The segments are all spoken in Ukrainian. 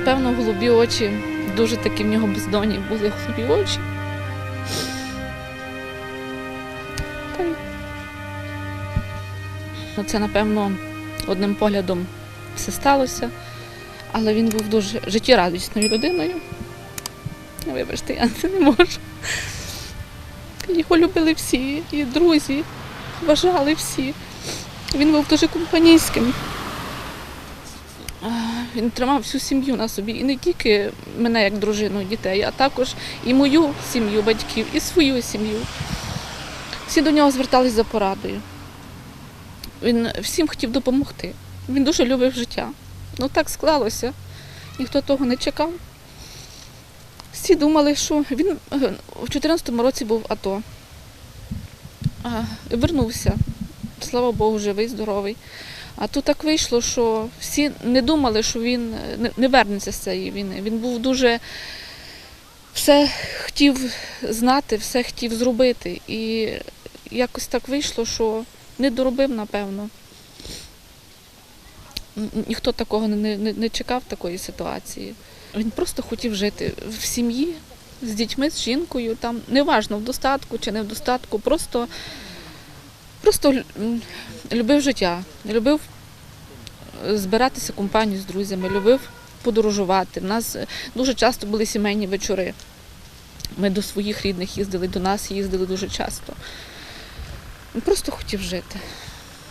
напевно, голубі очі. Дуже такі в нього бездонні були голубі очі. Ну, Це, напевно, одним поглядом все сталося, але він був дуже життєрадісною людиною. Ну, Вибачте, я це не можу. Його любили всі, і друзі, вважали всі. Він був дуже компанійським. Він тримав всю сім'ю на собі. І не тільки мене як дружину, дітей, а також і мою сім'ю, батьків, і свою сім'ю. Всі до нього звертались за порадою. Він всім хотів допомогти. Він дуже любив життя. Ну так склалося. Ніхто того не чекав. Всі думали, що він е, у 2014 році був АТО. Вернувся. Слава Богу, живий, здоровий. А тут так вийшло, що всі не думали, що він не- не вернеться з цієї війни. Він був дуже все хотів знати, все хотів зробити. І якось так вийшло, що не доробив, напевно. Ніхто такого не, не, не чекав такої ситуації. Він просто хотів жити в сім'ї з дітьми, з жінкою. Там неважно в достатку чи не в достатку, просто, просто любив життя, любив е, збиратися компанію з друзями, любив подорожувати. У нас е, дуже часто були сімейні вечори. Ми до своїх рідних їздили, до нас їздили дуже часто. Він просто хотів жити.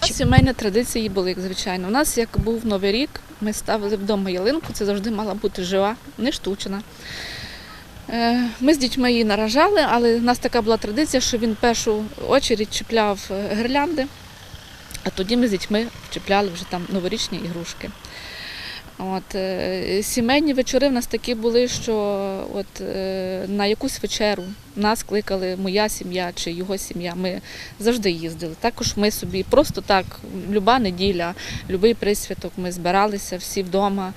Сімейні традиції були, як звичайно. У нас, як був Новий рік, ми ставили вдома ялинку, це завжди мала бути жива, не штучна. Е, Ми з дітьми її наражали, але в нас така була традиція, що він першу очередь чіпляв гірлянди, а тоді ми з дітьми чіпляли вже там новорічні ігрушки. От, е, сімейні вечори в нас такі були, що от, е, на якусь вечеру нас кликали моя сім'я чи його сім'я. Ми завжди їздили. Також ми собі просто так, люба неділя, любий присвяток, ми збиралися всі вдома.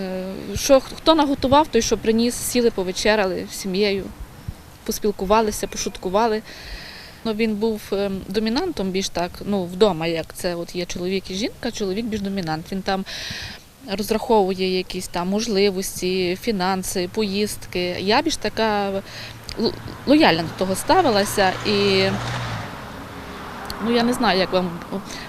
Е, Що, хто наготував, той, що приніс, сіли, повечеряли з сім'єю, поспілкувалися, пошуткували. Ну, він був ем, домінантом більш так, ну, вдома, як це от є чоловік і жінка, чоловік більш домінант. Він там розраховує якісь там можливості, фінанси, поїздки. Я більш така л- лояльно до того ставилася і ну я не знаю, як вам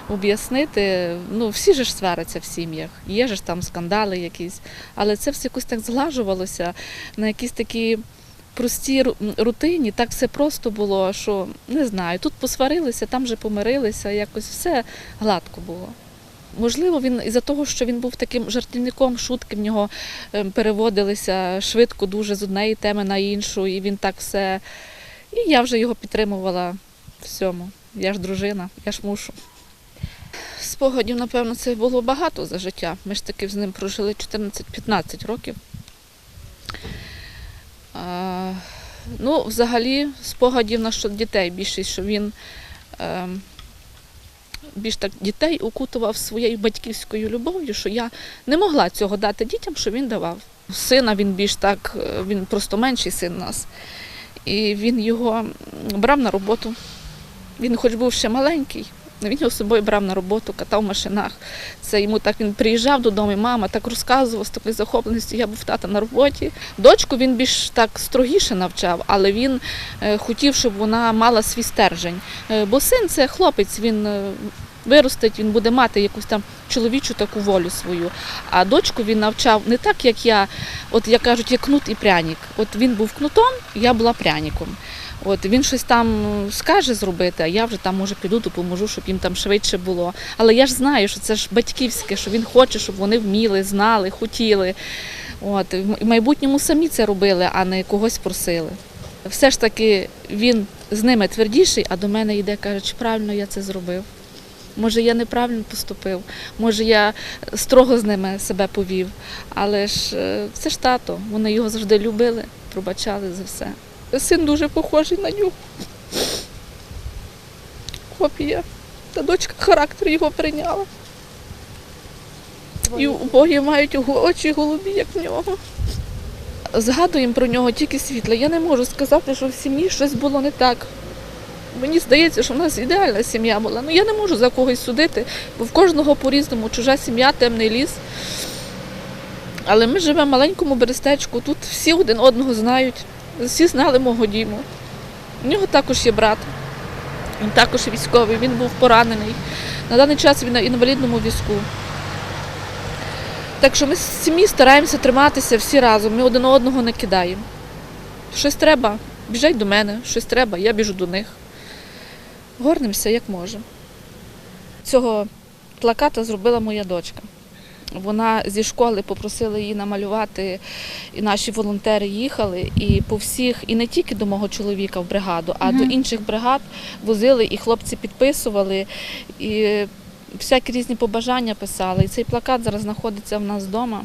об'яснити. Ну, всі ж сваряться в сім'ях, є ж там скандали якісь, але це все якось так зглажувалося на якісь такі. Прості ру- рутині, так все просто було, що не знаю, тут посварилися, там же помирилися, якось все гладко було. Можливо, він із-за того, що він був таким жартівником, шутки в нього ем, переводилися швидко дуже з однієї теми на іншу, і він так все. І я вже його підтримувала всьому. Я ж дружина, я ж мушу. Спогадів, напевно, це було багато за життя. Ми ж таки з ним прожили 14-15 років. Ну, взагалі, спогадів насчет дітей більшість, що він. ем, більш так дітей укутував своєю батьківською любов'ю, що я не могла цього дати дітям, що він давав. Сина він більш так, е, він просто менший син нас. І він його брав на роботу. Він хоч був ще маленький, але він його з собою брав на роботу, катав в машинах. Це йому так він приїжджав додому, і мама так розказувала з такою захопленістю. Я був тата на роботі. Дочку він більш так строгіше навчав, але він е, хотів, щоб вона мала свій стержень. Е, Бо син це хлопець, він е, виростить, він буде мати якусь там чоловічу таку волю свою. А дочку він навчав не так, як я, от як кажуть, як кнут і пряник. От він був кнутом, я була пряником. От він щось там скаже зробити, а я вже там може піду, допоможу, щоб їм там швидше було. Але я ж знаю, що це ж батьківське, що він хоче, щоб вони вміли, знали, хотіли. От в майбутньому самі це робили, а не когось просили. Все ж таки він з ними твердіший, а до мене йде, каже, чи правильно я це зробив. Може, я неправильно поступив, може, я строго з ними себе повів. Але ж е, це ж тато, вони його завжди любили, пробачали за все. Син дуже похожий на нього. Копія. Та дочка характер його прийняла. І обоє мають очі голубі, як в нього. Згадуємо про нього тільки світле. Я не можу сказати, що в сім'ї щось було не так. Мені здається, що в нас ідеальна сім'я була. Ну я не можу за когось судити, бо в кожного по-різному чужа сім'я, темний ліс. Але ми живемо в маленькому берестечку, тут всі один одного знають, всі знали мого діму. У нього також є брат, він також військовий, він був поранений. На даний час він на інвалідному візку. Так що ми з сім'ї стараємося триматися всі разом, ми один одного не кидаємо. Щось треба, біжать до мене, щось треба, я біжу до них. Горнимося як можемо. Цього плаката зробила моя дочка. Вона зі школи попросила її намалювати, і наші волонтери їхали, і по всіх, і не тільки до мого чоловіка в бригаду, а до інших бригад возили, і хлопці підписували, і всякі різні побажання писали. І цей плакат зараз знаходиться в нас вдома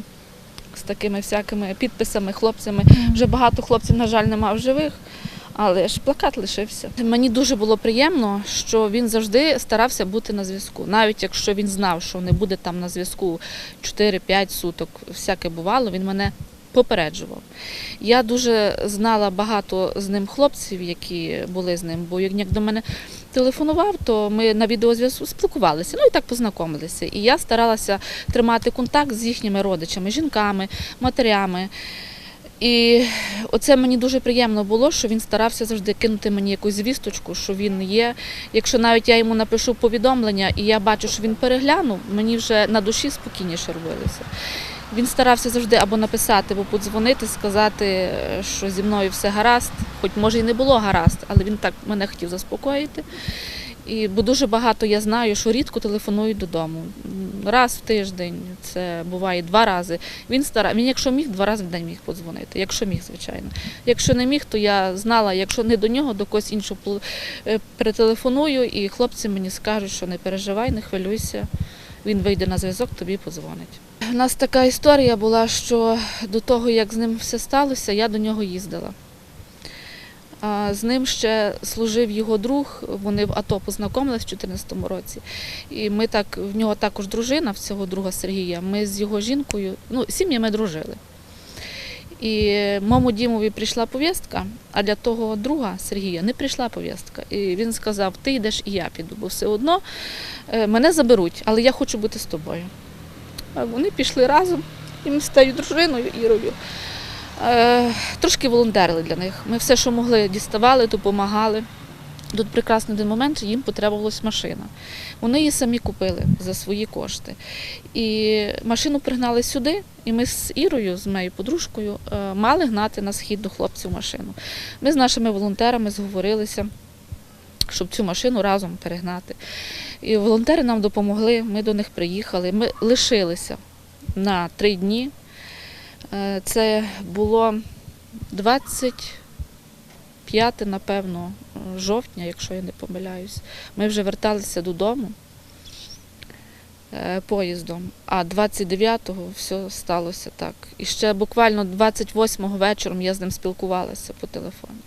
з такими всякими підписами, хлопцями. Вже багато хлопців, на жаль, нема в живих. Але ж плакат лишився. Мені дуже було приємно, що він завжди старався бути на зв'язку. Навіть якщо він знав, що не буде там на зв'язку 4-5 суток, всяке бувало, він мене попереджував. Я дуже знала багато з ним хлопців, які були з ним, бо як до мене телефонував, то ми на відеозв'язку спілкувалися, ну і так познайомилися. І я старалася тримати контакт з їхніми родичами, жінками, матерями. І оце мені дуже приємно було, що він старався завжди кинути мені якусь звісточку, що він є. Якщо навіть я йому напишу повідомлення і я бачу, що він переглянув, мені вже на душі спокійніше робилося. Він старався завжди або написати, або подзвонити, сказати, що зі мною все гаразд, хоч може і не було гаразд, але він так мене хотів заспокоїти. І, бо дуже багато я знаю, що рідко телефонують додому. Раз в тиждень, це буває два рази. Він стара, він, якщо міг, два рази в день міг подзвонити. Якщо міг, звичайно. Якщо не міг, то я знала, якщо не до нього, до когось іншого перетелефоную, і хлопці мені скажуть, що не переживай, не хвилюйся. Він вийде на зв'язок, тобі подзвонить. У нас така історія була, що до того, як з ним все сталося, я до нього їздила. З ним ще служив його друг, вони в АТО познайомилися в 2014 році. І ми так, в нього також дружина, в цього друга Сергія. Ми з його жінкою, ну, сім'ями дружили. І моєму Дімові прийшла повістка, а для того друга Сергія не прийшла повістка. І він сказав: ти йдеш і я піду, бо все одно е, мене заберуть, але я хочу бути з тобою. Вони пішли разом, і ми тією дружиною Ірою. Е, Трошки волонтерили для них. Ми все, що могли, діставали, допомагали. Тут прекрасний один момент, їм потребувалась машина. Вони її самі купили за свої кошти. І машину пригнали сюди, і ми з Ірою, з моєю подружкою, е, мали гнати на схід до хлопців машину. Ми з нашими волонтерами зговорилися, щоб цю машину разом перегнати. І волонтери нам допомогли, ми до них приїхали. Ми лишилися на три дні. Е, Це було 25, напевно, жовтня, якщо я не помиляюсь. Ми вже верталися додому е, поїздом, а 29-го все сталося так. І ще буквально 28-го вечором я з ним спілкувалася по телефону.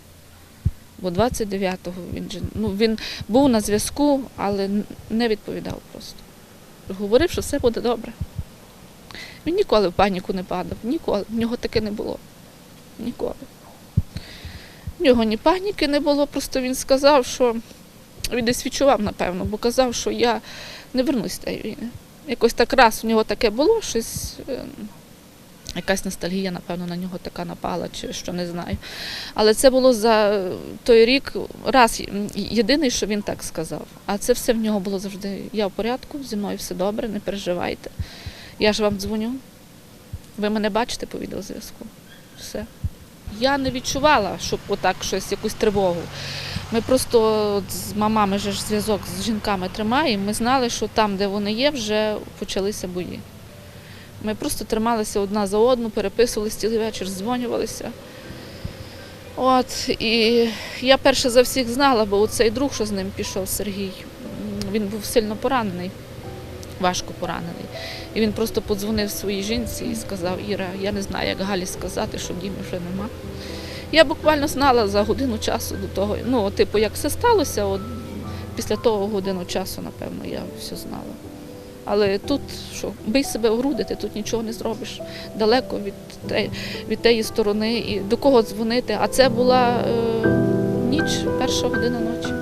Бо 29-го він ну, він був на зв'язку, але не відповідав просто. Говорив, що все буде добре. Він ніколи в паніку не падав, ніколи. В нього таке не було. Ніколи. В нього ні паніки не було, просто він сказав, що він десь відчував, напевно, бо казав, що я не вернусь тієї війни. Якось так раз у нього таке було, щось, е, якась ностальгія, напевно, на нього така напала, чи що не знаю. Але це було за той рік раз єдиний, що він так сказав. А це все в нього було завжди. Я в порядку, зі мною все добре, не переживайте. Я ж вам дзвоню. Ви мене бачите по відеозв'язку. Все. Я не відчувала, щоб отак щось, якусь тривогу. Ми просто з мамами ж зв'язок з жінками тримаємо. Ми знали, що там, де вони є, вже почалися бої. Ми просто трималися одна за одну, переписувалися цілий вечір, дзвонювалися. От, і я перше за всіх знала, бо цей друг, що з ним пішов, Сергій, він був сильно поранений, важко поранений. І він просто подзвонив своїй жінці і сказав, Іра, я не знаю, як Галі сказати, що Діми вже нема. Я буквально знала за годину часу до того, ну, типу, як все сталося, от після того годину часу, напевно, я все знала. Але тут що, бий себе в груди, ти тут нічого не зробиш. Далеко від, те, від тієї сторони і до кого дзвонити. А це була е, ніч, перша година ночі.